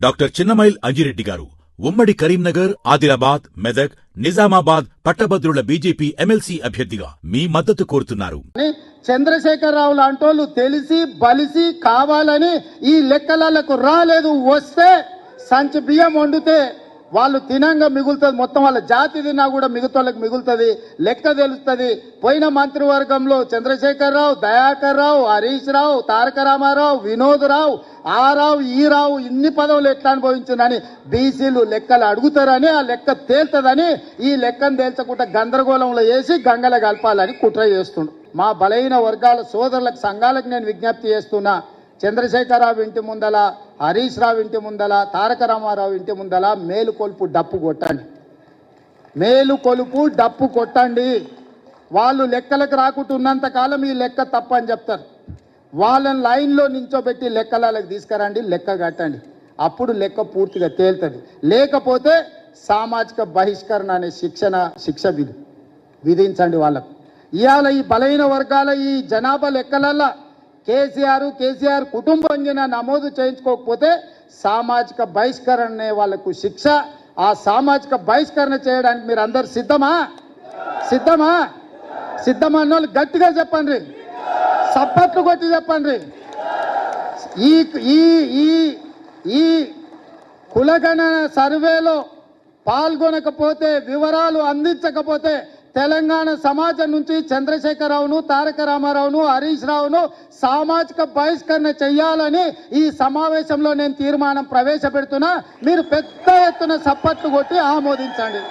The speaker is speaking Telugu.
డాక్టర్ చిన్నమైల్ అంజిరెడ్డి గారు ఉమ్మడి కరీంనగర్ ఆదిలాబాద్ మెదక్ నిజామాబాద్ పట్టభద్రుల బీజేపీ ఎమ్మెల్సీ అభ్యర్థిగా మీ మద్దతు కోరుతున్నారు. అని చంద్రశేఖరరావు లాంటోళ్ళు తెలిసి బలిసి కావాలని ఈ లెక్కలకు రాలేదు వస్తే సంచి బియ్యం వండితే వాళ్ళు తినంగా మిగులుతుంది. మొత్తం వాళ్ళ జాతి తిన్నా కూడా మిగతాళ్ళకి మిగులుతుంది. లెక్క తెలుస్తుంది. పోయిన మంత్రివర్గంలో చంద్రశేఖరరావు దయాకర్ రావు హరీష్ రావు తారక రామారావు వినోద్ రావు ఆ రావు ఈ రావు ఇన్ని పదవులు ఎట్లా అనుభవించిందని బీసీలు లెక్కలు అడుగుతారని ఆ లెక్క తేల్తదని ఈ లెక్కను తేల్చకుండా గందరగోళంలో వేసి గంగల కలపాలని కుట్ర చేస్తుండు. మా బలహీన వర్గాల సోదరులకు సంఘాలకు నేను విజ్ఞప్తి చేస్తున్నా. చంద్రశేఖరరావు ఇంటి ముందల హరీష్ రావు ఇంటి ముందల తారక రామారావు ఇంటి ముందల మేలు కొలుపు డప్పు కొట్టండి. మేలు కొలుపు డప్పు కొట్టండి. వాళ్ళు లెక్కలకు రాకుండా కాలం ఈ లెక్క తప్పని చెప్తారు. వాళ్ళని లైన్లో నించోబెట్టి లెక్కలకి తీసుకురండి లెక్క కట్టండి. అప్పుడు లెక్క పూర్తిగా తేలుతుంది. లేకపోతే సామాజిక బహిష్కరణ అనే శిక్షణ శిక్ష విధి విధించండి వాళ్ళకు. ఇవాళ ఈ బలహీన వర్గాల ఈ జనాభా లెక్కలల్లా కేసీఆర్ కేసీఆర్ కుటుంబం గిన నమోదు చేయించుకోకపోతే సామాజిక బహిష్కరణ అనే వాళ్ళకు శిక్ష. ఆ సామాజిక బహిష్కరణ చేయడానికి మీరు అందరు సిద్ధమా? సిద్ధమా? సిద్ధమా అన్న వాళ్ళు గట్టిగా చెప్పండి. సప్పట్లు కొట్టి చెప్పండి. ఈ ఈ ఈ ఈ కులగణ సర్వేలో పాల్గొనకపోతే వివరాలు అందించకపోతే తెలంగాణ సమాజం నుంచి చంద్రశేఖరరావును తారక రామారావును హరీష్ రావును సామాజిక బహిష్కరణ చేయాలని ఈ సమావేశంలో నేను తీర్మానం ప్రవేశపెడుతున్నా. మీరు పెద్ద ఎత్తున సప్పట్లు కొట్టి ఆమోదించండి.